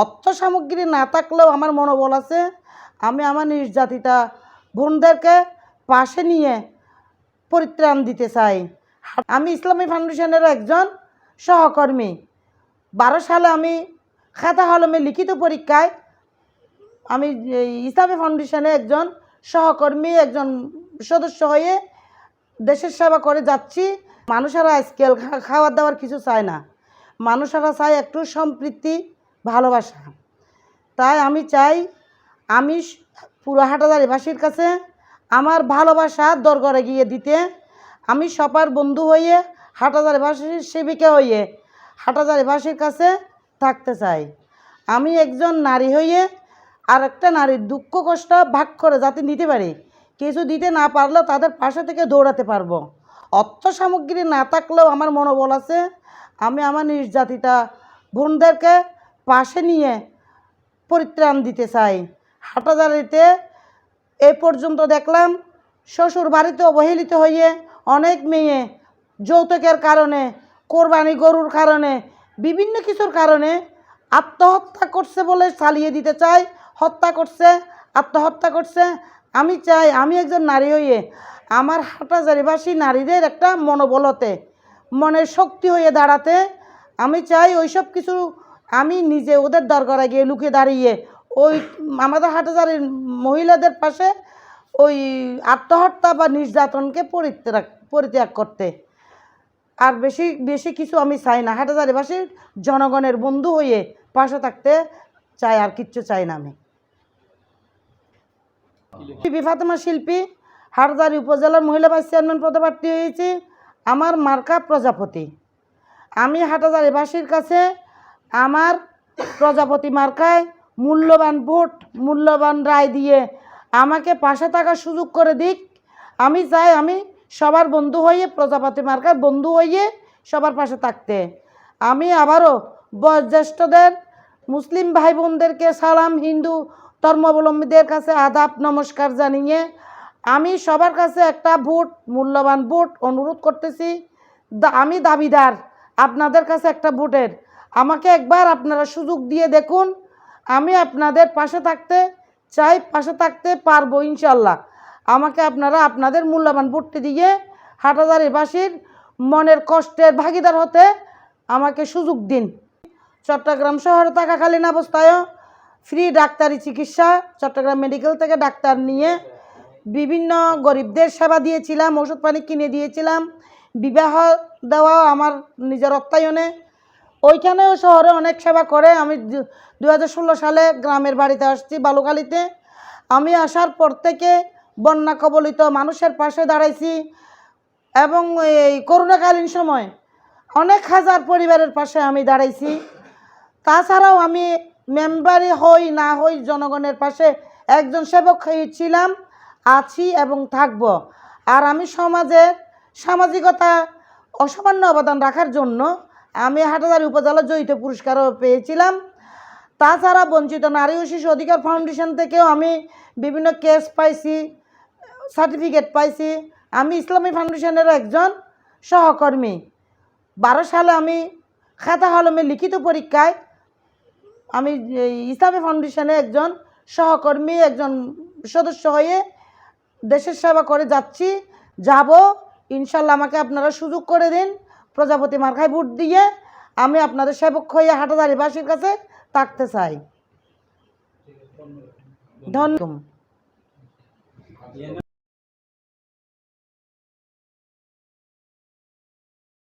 অর্থ সামগ্রী না থাকলেও আমার মনোবল আছে। আমি আমার নির্যাতিতা বোনদেরকে পাশে নিয়ে পরিত্রাণ দিতে চাই। আমি ইসলামী ফাউন্ডেশনের একজন সহকর্মী। বারো সালে আমি খাতা হলমে লিখিত পরীক্ষায় আমি ইসলামী ফাউন্ডেশনে একজন সহকর্মী, একজন সদস্য হয়ে দেশের সেবা করে যাচ্ছি। মানুষেরা আজকাল খাওয়ার দাওয়ার কিছু চায় না। মানুষেরা চায় একটু সম্পৃক্তি ভালোবাসা। তাই আমি চাই আমি পুরো হাটাদারিবাসীর কাছে আমার ভালোবাসা দরগরে গিয়ে দিতে। আমি সবার বন্ধু হয়ে হাটাদারিবাসীর সেবিকা হয়ে হাটাদারিবাসীর কাছে থাকতে চাই। আমি একজন নারী হয়ে আর একটা নারীর দুঃখ, কষ্ট ভাগ করে যাতে নিতে পারি। কিছু দিতে না পারলেও তাদের পাশে থেকে দৌড়াতে পারব। অর্থ সামগ্রী না থাকলেও আমার মনোবল আছে। আমি আমার নির্যাতিতা বোনদেরকে পাশে নিয়ে পরিত্রাণ দিতে চাই। হাটাজারিতে এ পর্যন্ত দেখলাম শ্বশুর বাড়িতে অবহেলিত হয়ে অনেক মেয়ে যৌতুকের কারণে, কোরবানি গরুর কারণে, বিভিন্ন কিছুর কারণে আত্মহত্যা করছে বলে চালিয়ে দিতে চাই, হত্যা করছে, আত্মহত্যা করছে। আমি চাই আমি একজন নারী হয়ে আমার হাটাজারিবাসী নারীদের একটা মনোবলতে মনের শক্তি হয়ে দাঁড়াতে। আমি চাই ওইসব কিছু আমি নিজে ওদের দরকারে গিয়ে লুকে দাঁড়িয়ে ওই আমাদের হাটাজারির মহিলাদের পাশে ওই আত্মহত্যা বা নির্যাতনকে পরিত্যাগ পরিত্যাগ করতে। আর বেশি বেশি কিছু আমি চাই না। হাটাজারিবাসীর জনগণের বন্ধু হয়ে পাশে থাকতে চাই, আর কিচ্ছু চাই না আমি। বিবি ফাতেমা শিল্পী হাটজারি উপজেলার মহিলা ভাইস চেয়ারম্যান পদে প্রার্থী হয়েছি। আমার মার্কা প্রজাপতি। আমি হাটাজারিবাসীর কাছে আমার প্রজাপতি মার্কায় মূল্যবান ভোট, মূল্যবান রায় দিয়ে আমাকে পাশে থাকার সুযোগ করে দিক। আমি চাই আমি সবার বন্ধু হয়ে, প্রজাপতি মার্কার বন্ধু হয়ে সবার পাশে থাকতে। আমি আবারও বয়োজ্যেষ্ঠদের, মুসলিম ভাই বোনদেরকে সালাম, হিন্দু ধর্মাবলম্বীদের কাছে আদাব, নমস্কার জানিয়ে আমি সবার কাছে একটা ভোট, মূল্যবান ভোট অনুরোধ করতেছি। আমি দাবিদার, আপনাদের কাছে একটা ভোটের আমাকে একবার আপনারা সুযোগ দিয়ে দেখুন। আমি আপনাদের পাশে থাকতে চাই, পাশে থাকতে পারব ইনশাল্লাহ আমাকে আপনারা আপনাদের মূল্যবান ভোটটি দিয়ে হাটাদারিবাসীর মনের কষ্টের ভাগিদার হতে আমাকে সুযোগ দিন। চট্টগ্রাম শহরে থাকাকালীন অবস্থায়ও ফ্রি ডাক্তারি চিকিৎসা, চট্টগ্রাম মেডিকেল থেকে ডাক্তার নিয়ে বিভিন্ন গরিবদের সেবা দিয়েছিলাম, ওষুধ পানি কিনে দিয়েছিলাম। বিবাহ দেওয়া আমার নিজের অর্থায়নে ওইখানেও শহরে অনেক সেবা করে। আমি দু হাজার ষোলো সালে গ্রামের বাড়িতে আসছি বালুখালীতে আমি আসার পর থেকে বন্যা কবলিত মানুষের পাশে দাঁড়াইছি এবং এই করোনাকালীন সময় অনেক হাজার পরিবারের পাশে আমি দাঁড়াইছি। তাছাড়াও আমি মেম্বারই হই না হই জনগণের পাশে একজন সেবক ছিলাম, আছি এবং থাকব। আর আমি সমাজের সামাজিকতা অসামান্য অবদান রাখার জন্য আমি হাটাজারি উপজেলা জয়িত পুরস্কারও পেয়েছিলাম। তাছাড়া বঞ্চিত নারী ও শিশু অধিকার ফাউন্ডেশন থেকেও আমি বিভিন্ন কেস পাইছি, সার্টিফিকেট পাইছি। আমি ইসলামী ফাউন্ডেশনের একজন সহকর্মী। বারো সালে আমি খাতা হলমে লিখিত পরীক্ষায় আমি ইসলামী ফাউন্ডেশনে একজন সহকর্মী, একজন সদস্য হয়ে দেশের সেবা করে যাচ্ছি। যাব। ইনশাল্লাহ আমাকে আপনারা সুযোগ করে দিন। প্রজাপতি মার্কায় ভোট দিয়ে আমি আপনাদের সেবক হয়ে হাটাদারিবাসীর কাছে থাকতে চাই। ধন্যবাদ।